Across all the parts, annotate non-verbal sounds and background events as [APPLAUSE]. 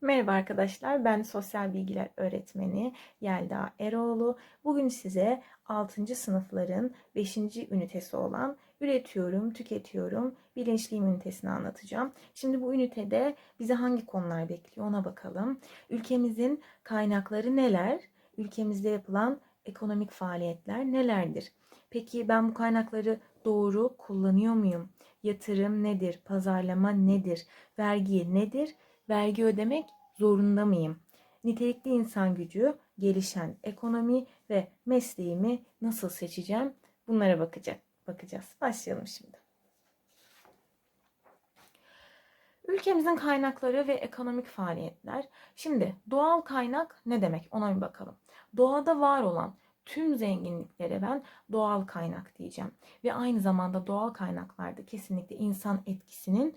Merhaba arkadaşlar, ben sosyal bilgiler öğretmeni Yelda Eroğlu. Bugün size 6. sınıfların 5. ünitesi olan üretiyorum, tüketiyorum, bilinçliyim ünitesini anlatacağım. Şimdi bu ünitede bize hangi konular bekliyor ona bakalım. Ülkemizin kaynakları neler? Ülkemizde yapılan ekonomik faaliyetler nelerdir? Peki ben bu kaynakları doğru kullanıyor muyum? Yatırım nedir? Pazarlama nedir? Vergi nedir? Vergi ödemek zorunda mıyım? Nitelikli insan gücü, gelişen ekonomi ve mesleğimi nasıl seçeceğim? Bunlara bakacak, bakacağız. Başlayalım şimdi. Ülkemizin kaynakları ve ekonomik faaliyetler. Şimdi doğal kaynak ne demek? Ona bir bakalım. Doğada var olan tüm zenginliklere ben doğal kaynak diyeceğim. Ve aynı zamanda doğal kaynaklarda kesinlikle insan etkisinin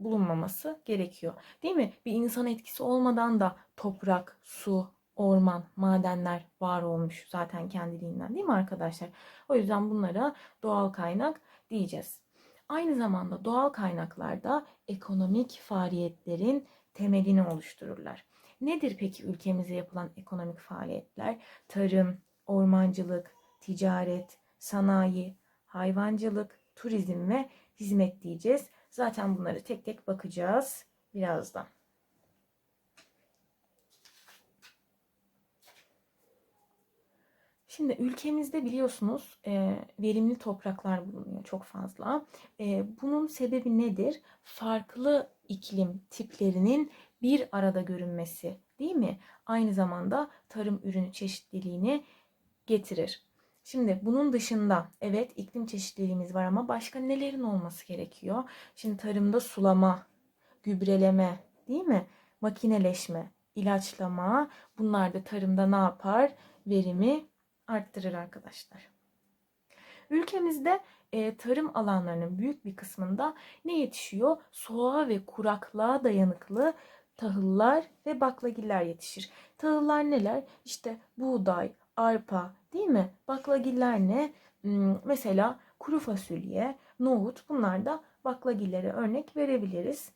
bulunmaması gerekiyor. Değil mi? Bir insan etkisi olmadan da toprak, su, orman, madenler var olmuş zaten kendiliğinden değil mi arkadaşlar? O yüzden bunlara doğal kaynak diyeceğiz. Aynı zamanda doğal kaynaklarda ekonomik faaliyetlerin temelini oluştururlar. Nedir peki ülkemizde yapılan ekonomik faaliyetler? Tarım, ormancılık, ticaret, sanayi, hayvancılık, turizm ve hizmet diyeceğiz. Zaten bunları tek tek bakacağız birazdan. Şimdi ülkemizde biliyorsunuz e, verimli topraklar bulunuyor çok fazla. E, bunun sebebi nedir? Farklı iklim tiplerinin bir arada görünmesi değil mi? Aynı zamanda tarım ürünü çeşitliliğini getirir. Şimdi bunun dışında evet iklim çeşitliliğimiz var ama başka nelerin olması gerekiyor? Şimdi tarımda sulama, gübreleme değil mi? Makineleşme, ilaçlama bunlar da tarımda ne yapar? Verimi arttırır arkadaşlar. Ülkemizde e, tarım alanlarının büyük bir kısmında ne yetişiyor? Soğuğa ve kuraklığa dayanıklı tahıllar ve baklagiller yetişir. Tahıllar neler? İşte buğday, arpa değil mi? Baklagiller ne? Hmm, mesela kuru fasulye, nohut bunlar da baklagillere örnek verebiliriz.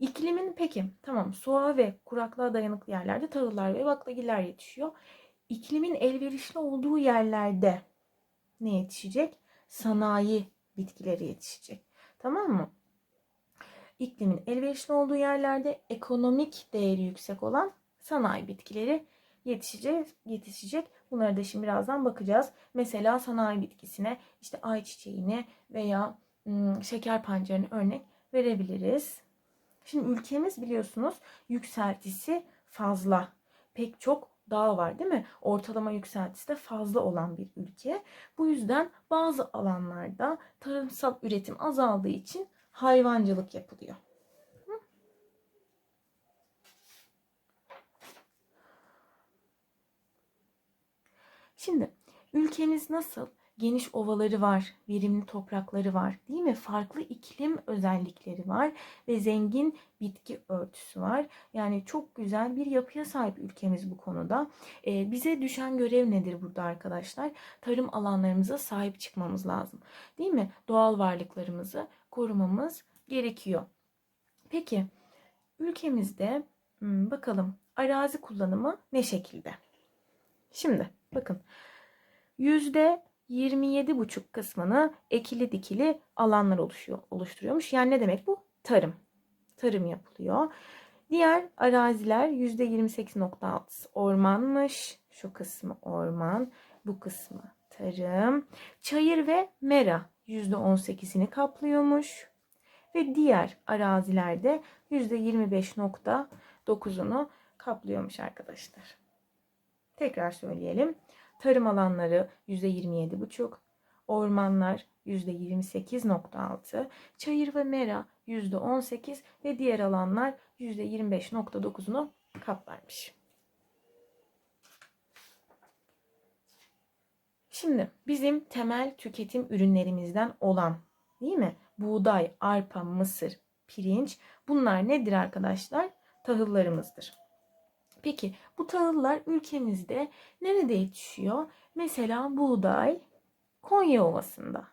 İklimin peki tamam soğuğa ve kuraklığa dayanıklı yerlerde tahıllar ve baklagiller yetişiyor. İklimin elverişli olduğu yerlerde ne yetişecek? Sanayi bitkileri yetişecek. Tamam mı? İklimin elverişli olduğu yerlerde ekonomik değeri yüksek olan sanayi bitkileri yetişecek. yetişecek. Bunları da şimdi birazdan bakacağız. Mesela sanayi bitkisine işte ayçiçeğine veya şeker pancarını örnek verebiliriz. Şimdi ülkemiz biliyorsunuz yükseltisi fazla. Pek çok dağ var değil mi? Ortalama yükseltisi de fazla olan bir ülke. Bu yüzden bazı alanlarda tarımsal üretim azaldığı için hayvancılık yapılıyor. Şimdi ülkemiz nasıl? Geniş ovaları var, verimli toprakları var değil mi? Farklı iklim özellikleri var ve zengin bitki örtüsü var. Yani çok güzel bir yapıya sahip ülkemiz bu konuda. Ee, bize düşen görev nedir burada arkadaşlar? Tarım alanlarımıza sahip çıkmamız lazım. Değil mi? Doğal varlıklarımızı korumamız gerekiyor. Peki ülkemizde hmm, bakalım arazi kullanımı ne şekilde? Şimdi bakın yüzde 27,5 kısmını ekili dikili alanlar oluşuyor, oluşturuyormuş. Yani ne demek bu? Tarım. Tarım yapılıyor. Diğer araziler %28.6 ormanmış. Şu kısmı orman, bu kısmı tarım. Çayır ve mera %18'ini kaplıyormuş. Ve diğer arazilerde %25.9'unu kaplıyormuş arkadaşlar. Tekrar söyleyelim. Tarım alanları %27,5, ormanlar %28,6, çayır ve mera %18 ve diğer alanlar %25,9'unu kaplarmış. Şimdi bizim temel tüketim ürünlerimizden olan değil mi? Buğday, arpa, mısır, pirinç bunlar nedir arkadaşlar? Tahıllarımızdır. Peki bu tahıllar ülkemizde nerede yetişiyor? Mesela buğday Konya Ovası'nda.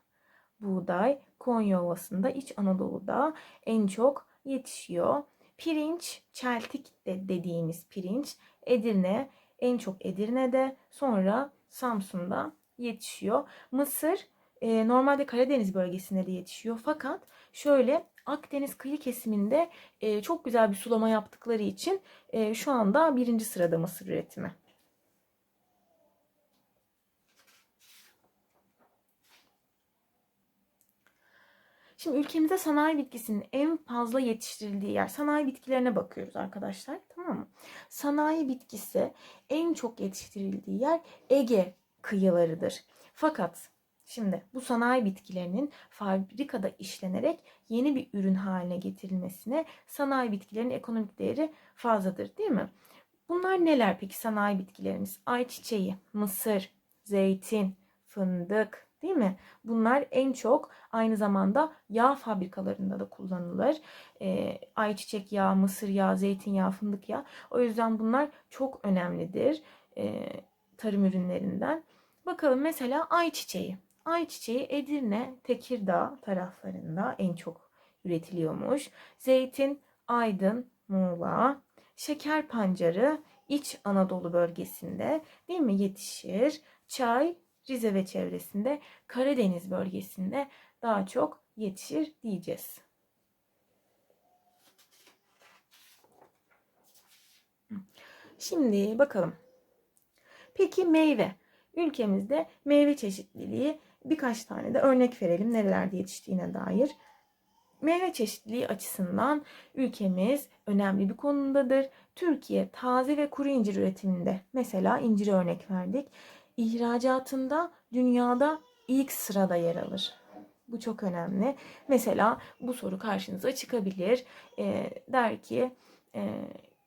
Buğday Konya Ovası'nda İç Anadolu'da en çok yetişiyor. pirinç, çeltik de dediğimiz pirinç Edirne, en çok Edirne'de, sonra Samsun'da yetişiyor. Mısır e, normalde Karadeniz bölgesinde de yetişiyor. Fakat şöyle Akdeniz kıyı kesiminde e, çok güzel bir sulama yaptıkları için e, şu anda birinci sırada mısır üretimi. Şimdi ülkemizde sanayi bitkisinin en fazla yetiştirildiği yer sanayi bitkilerine bakıyoruz arkadaşlar. Tamam mı? Sanayi bitkisi en çok yetiştirildiği yer Ege kıyılarıdır. Fakat şimdi bu sanayi bitkilerinin fabrikada işlenerek yeni bir ürün haline getirilmesine sanayi bitkilerinin ekonomik değeri fazladır değil mi? Bunlar neler peki sanayi bitkilerimiz? Ayçiçeği, mısır, zeytin, fındık, değil mi? Bunlar en çok aynı zamanda yağ fabrikalarında da kullanılır. E, ayçiçek yağı, mısır yağı, zeytinyağı, fındık yağı. O yüzden bunlar çok önemlidir e, tarım ürünlerinden. Bakalım mesela ayçiçeği. Ayçiçeği Edirne, Tekirdağ taraflarında en çok üretiliyormuş. Zeytin, Aydın, Muğla, şeker pancarı İç Anadolu bölgesinde değil mi yetişir. Çay Rize ve çevresinde, Karadeniz bölgesinde daha çok yetişir diyeceğiz. Şimdi bakalım. Peki meyve. Ülkemizde meyve çeşitliliği birkaç tane de örnek verelim nerelerde yetiştiğine dair. Meyve çeşitliliği açısından ülkemiz önemli bir konumdadır. Türkiye taze ve kuru incir üretiminde mesela incir örnek verdik ihracatında dünyada ilk sırada yer alır. Bu çok önemli. Mesela bu soru karşınıza çıkabilir. E, der ki e,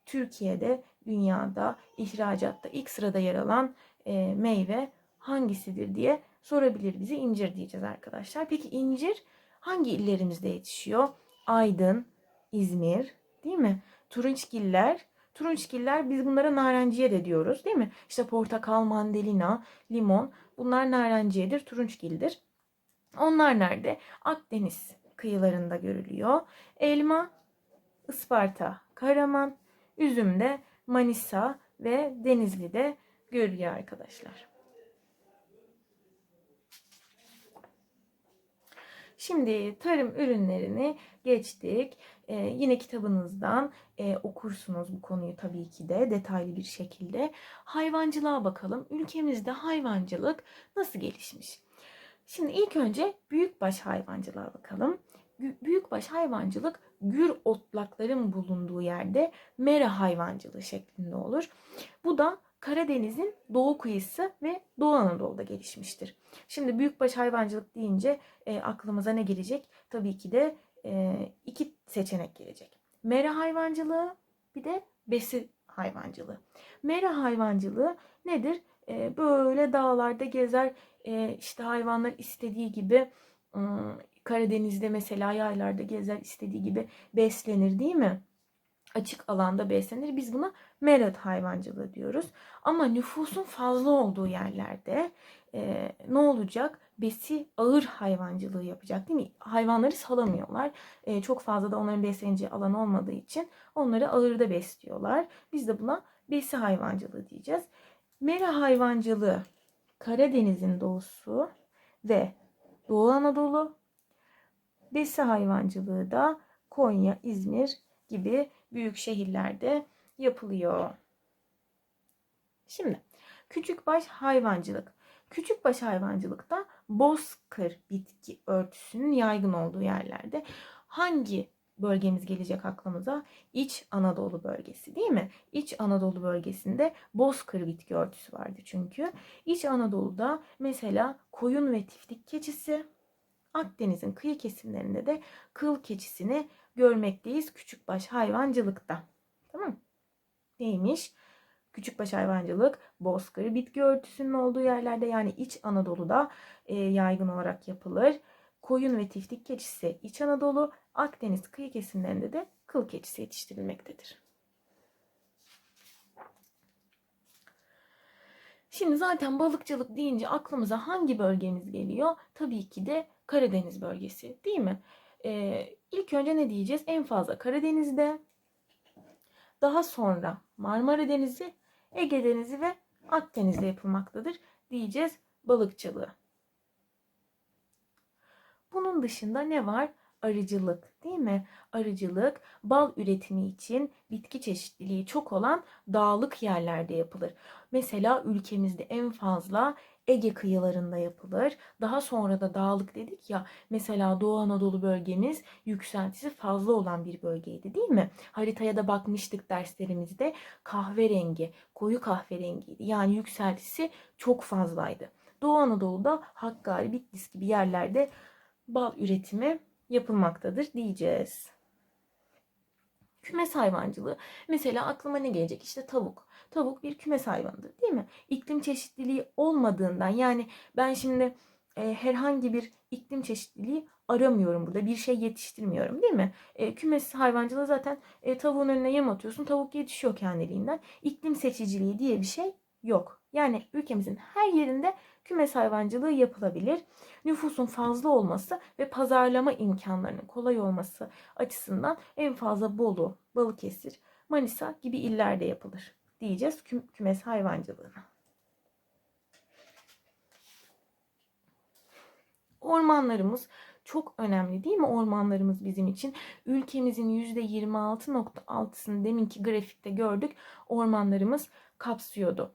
Türkiye'de dünyada ihracatta ilk sırada yer alan e, meyve hangisidir diye sorabilir bizi. İncir diyeceğiz arkadaşlar. Peki incir hangi illerimizde yetişiyor? Aydın, İzmir değil mi? Turunçgiller Turunçgiller biz bunlara narenciye de diyoruz değil mi? İşte portakal, mandalina, limon bunlar narenciyedir, turunçgildir. Onlar nerede? Akdeniz kıyılarında görülüyor. Elma, Isparta, Karaman, üzüm de Manisa ve Denizli'de görülüyor arkadaşlar. Şimdi tarım ürünlerini geçtik. Ee, yine kitabınızdan e, okursunuz bu konuyu tabii ki de detaylı bir şekilde. Hayvancılığa bakalım. Ülkemizde hayvancılık nasıl gelişmiş? Şimdi ilk önce büyükbaş hayvancılığa bakalım. Büyükbaş hayvancılık gür otlakların bulunduğu yerde mera hayvancılığı şeklinde olur. Bu da Karadeniz'in doğu kıyısı ve Doğu Anadolu'da gelişmiştir. Şimdi büyükbaş hayvancılık deyince e, aklımıza ne gelecek? Tabii ki de e, iki seçenek gelecek. Mera hayvancılığı bir de besi hayvancılığı. Mera hayvancılığı nedir? E, böyle dağlarda gezer e, işte hayvanlar istediği gibi e, Karadeniz'de mesela yaylarda gezer istediği gibi beslenir değil mi? Açık alanda beslenir. Biz buna merat hayvancılığı diyoruz. Ama nüfusun fazla olduğu yerlerde e, ne olacak? Besi ağır hayvancılığı yapacak değil mi? Hayvanları salamıyorlar. E, çok fazla da onların besleneceği alan olmadığı için onları ağırda besliyorlar. Biz de buna besi hayvancılığı diyeceğiz. Mera hayvancılığı Karadeniz'in doğusu ve Doğu Anadolu. Besi hayvancılığı da Konya, İzmir gibi büyük şehirlerde yapılıyor. Şimdi küçükbaş hayvancılık. Küçükbaş hayvancılıkta bozkır bitki örtüsünün yaygın olduğu yerlerde hangi bölgemiz gelecek aklımıza? İç Anadolu bölgesi değil mi? İç Anadolu bölgesinde bozkır bitki örtüsü vardı çünkü. İç Anadolu'da mesela koyun ve tiftik keçisi, Akdeniz'in kıyı kesimlerinde de kıl keçisini görmekteyiz küçükbaş hayvancılıkta. Tamam Neymiş? Küçükbaş hayvancılık bozkır bitki örtüsünün olduğu yerlerde yani İç Anadolu'da e, yaygın olarak yapılır. Koyun ve tiftik keçisi İç Anadolu, Akdeniz kıyı kesimlerinde de kıl keçisi yetiştirilmektedir. Şimdi zaten balıkçılık deyince aklımıza hangi bölgemiz geliyor? Tabii ki de Karadeniz bölgesi değil mi? Ee, ilk önce ne diyeceğiz? En fazla Karadeniz'de Daha sonra Marmara Denizi, Ege Denizi ve Akdeniz'de yapılmaktadır diyeceğiz balıkçılığı. Bunun dışında ne var? Arıcılık değil mi? Arıcılık bal üretimi için bitki çeşitliliği çok olan dağlık yerlerde yapılır. Mesela ülkemizde en fazla Ege kıyılarında yapılır. Daha sonra da dağlık dedik ya. Mesela Doğu Anadolu bölgemiz yükseltisi fazla olan bir bölgeydi değil mi? Haritaya da bakmıştık derslerimizde. Kahverengi, koyu kahverengiydi. Yani yükseltisi çok fazlaydı. Doğu Anadolu'da Hakkari, Bitlis gibi yerlerde bal üretimi yapılmaktadır diyeceğiz. Kümes hayvancılığı. Mesela aklıma ne gelecek? İşte tavuk. Tavuk bir kümes hayvanıdır değil mi? İklim çeşitliliği olmadığından yani ben şimdi e, herhangi bir iklim çeşitliliği aramıyorum burada. Bir şey yetiştirmiyorum değil mi? E, kümes hayvancılığı zaten e, tavuğun önüne yem atıyorsun. Tavuk yetişiyor kendiliğinden. İklim seçiciliği diye bir şey yok. Yani ülkemizin her yerinde kümes hayvancılığı yapılabilir. Nüfusun fazla olması ve pazarlama imkanlarının kolay olması açısından en fazla Bolu, Balıkesir, Manisa gibi illerde yapılır diyeceğiz küm- kümes hayvancılığına. Ormanlarımız çok önemli değil mi ormanlarımız bizim için? Ülkemizin %26.6'sını deminki grafikte gördük. Ormanlarımız kapsıyordu.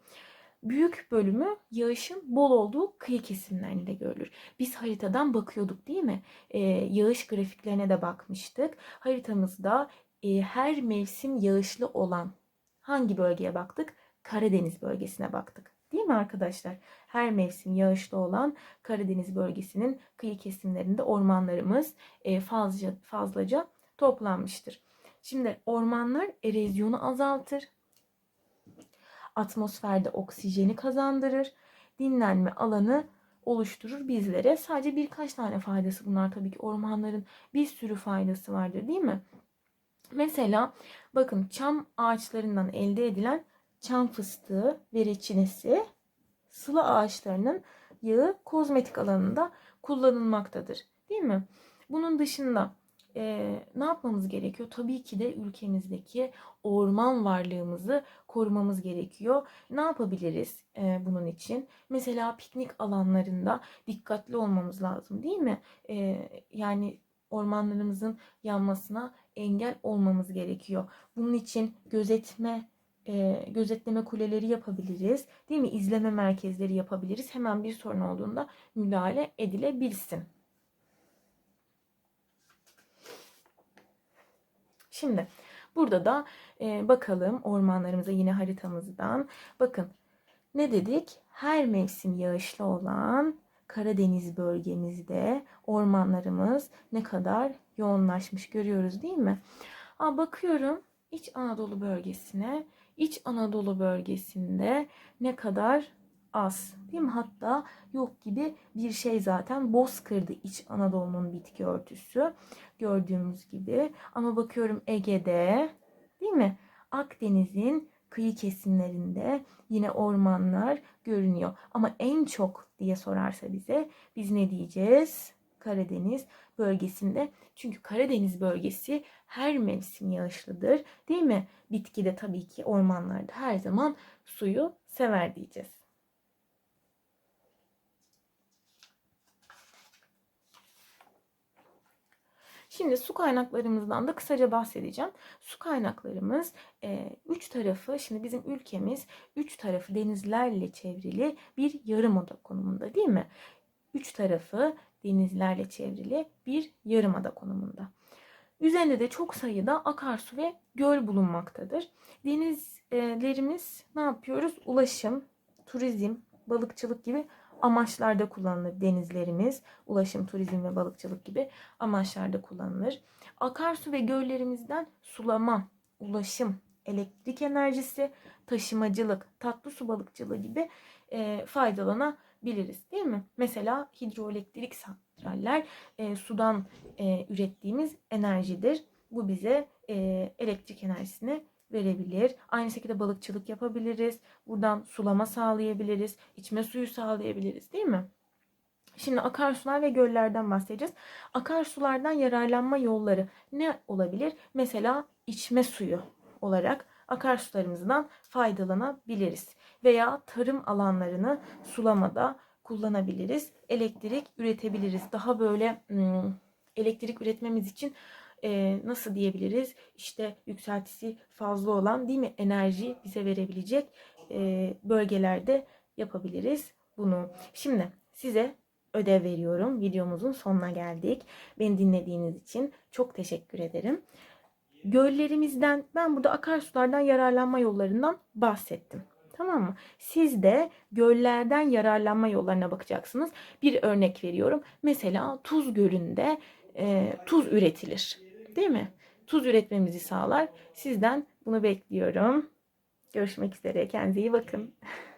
Büyük bölümü yağışın bol olduğu kıyı kesimlerinde görülür. Biz haritadan bakıyorduk değil mi? Ee, yağış grafiklerine de bakmıştık. Haritamızda e, her mevsim yağışlı olan hangi bölgeye baktık? Karadeniz bölgesine baktık. Değil mi arkadaşlar? Her mevsim yağışlı olan Karadeniz bölgesinin kıyı kesimlerinde ormanlarımız e, fazlaca, fazlaca toplanmıştır. Şimdi ormanlar erozyonu azaltır. Atmosferde oksijeni kazandırır. Dinlenme alanı oluşturur bizlere. Sadece birkaç tane faydası bunlar tabii ki ormanların bir sürü faydası vardır değil mi? Mesela bakın çam ağaçlarından elde edilen çam fıstığı ve reçinesi sıla ağaçlarının yağı kozmetik alanında kullanılmaktadır. Değil mi? Bunun dışında e, ne yapmamız gerekiyor? Tabii ki de ülkemizdeki orman varlığımızı korumamız gerekiyor. Ne yapabiliriz e, bunun için? Mesela piknik alanlarında dikkatli olmamız lazım değil mi? E, yani ormanlarımızın yanmasına engel olmamız gerekiyor. Bunun için gözetme e, gözetleme kuleleri yapabiliriz. Değil mi? İzleme merkezleri yapabiliriz. Hemen bir sorun olduğunda müdahale edilebilsin. Şimdi burada da e, bakalım ormanlarımıza yine haritamızdan. Bakın ne dedik? Her mevsim yağışlı olan Karadeniz bölgemizde ormanlarımız ne kadar yoğunlaşmış görüyoruz değil mi? Aa, bakıyorum İç Anadolu bölgesine. İç Anadolu bölgesinde ne kadar az değil mi? Hatta yok gibi bir şey zaten bozkırdı İç Anadolu'nun bitki örtüsü gördüğümüz gibi. Ama bakıyorum Ege'de değil mi? Akdeniz'in kıyı kesimlerinde yine ormanlar görünüyor. Ama en çok diye sorarsa bize biz ne diyeceğiz? Karadeniz bölgesinde. Çünkü Karadeniz bölgesi her mevsim yağışlıdır. Değil mi? Bitki de tabii ki ormanlarda her zaman suyu sever diyeceğiz. Şimdi su kaynaklarımızdan da kısaca bahsedeceğim. Su kaynaklarımız e, üç tarafı, şimdi bizim ülkemiz üç tarafı denizlerle çevrili bir yarımada konumunda değil mi? Üç tarafı denizlerle çevrili bir yarımada konumunda. Üzerinde de çok sayıda akarsu ve göl bulunmaktadır. Denizlerimiz ne yapıyoruz? Ulaşım, turizm, balıkçılık gibi amaçlarda kullanılır denizlerimiz. Ulaşım, turizm ve balıkçılık gibi amaçlarda kullanılır. Akarsu ve göllerimizden sulama, ulaşım, elektrik enerjisi, taşımacılık, tatlı su balıkçılığı gibi e, faydalanabiliriz değil mi? Mesela hidroelektrik santraller e, sudan e, ürettiğimiz enerjidir. Bu bize e, elektrik enerjisini verebilir. Aynı şekilde balıkçılık yapabiliriz. Buradan sulama sağlayabiliriz. içme suyu sağlayabiliriz değil mi? Şimdi akarsular ve göllerden bahsedeceğiz. Akarsulardan yararlanma yolları ne olabilir? Mesela içme suyu olarak akarsularımızdan faydalanabiliriz. Veya tarım alanlarını sulamada kullanabiliriz. Elektrik üretebiliriz. Daha böyle hmm, elektrik üretmemiz için e, nasıl diyebiliriz? İşte yükseltisi fazla olan değil mi? Enerji bize verebilecek e, bölgelerde yapabiliriz bunu. Şimdi size ödev veriyorum. Videomuzun sonuna geldik. Beni dinlediğiniz için çok teşekkür ederim. Göllerimizden, ben burada akarsulardan yararlanma yollarından bahsettim. Tamam mı? Siz de göllerden yararlanma yollarına bakacaksınız. Bir örnek veriyorum. Mesela Tuz Gölü'nde e, tuz üretilir. Değil mi? Tuz üretmemizi sağlar. Sizden bunu bekliyorum. Görüşmek üzere. Kendinize iyi bakın. [LAUGHS]